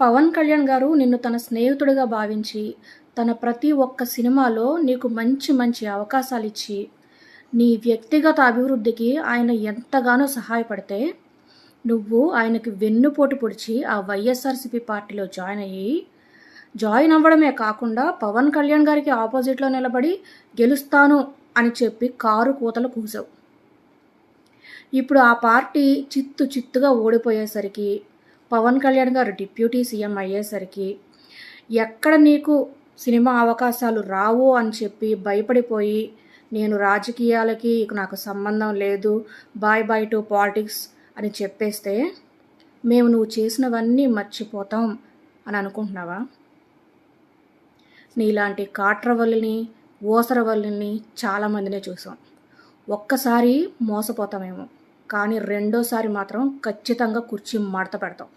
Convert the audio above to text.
పవన్ కళ్యాణ్ గారు నిన్ను తన స్నేహితుడిగా భావించి తన ప్రతి ఒక్క సినిమాలో నీకు మంచి మంచి అవకాశాలు ఇచ్చి నీ వ్యక్తిగత అభివృద్ధికి ఆయన ఎంతగానో సహాయపడితే నువ్వు ఆయనకి వెన్నుపోటు పొడిచి ఆ వైఎస్ఆర్సీపీ పార్టీలో జాయిన్ అయ్యి జాయిన్ అవ్వడమే కాకుండా పవన్ కళ్యాణ్ గారికి ఆపోజిట్లో నిలబడి గెలుస్తాను అని చెప్పి కారు కూతలు కూసావు ఇప్పుడు ఆ పార్టీ చిత్తు చిత్తుగా ఓడిపోయేసరికి పవన్ కళ్యాణ్ గారు డిప్యూటీ సీఎం అయ్యేసరికి ఎక్కడ నీకు సినిమా అవకాశాలు రావు అని చెప్పి భయపడిపోయి నేను రాజకీయాలకి ఇక నాకు సంబంధం లేదు బాయ్ బాయ్ టు పాలిటిక్స్ అని చెప్పేస్తే మేము నువ్వు చేసినవన్నీ మర్చిపోతాం అని అనుకుంటున్నావా? నీలాంటి కాట్రవల్లిని ఓసరవల్లిని చాలామందినే చూసాం. ఒక్కసారి మోసపోతామేమో. కానీ రెండోసారి మాత్రం ఖచ్చితంగా కుర్చీ మడత పెడతాం.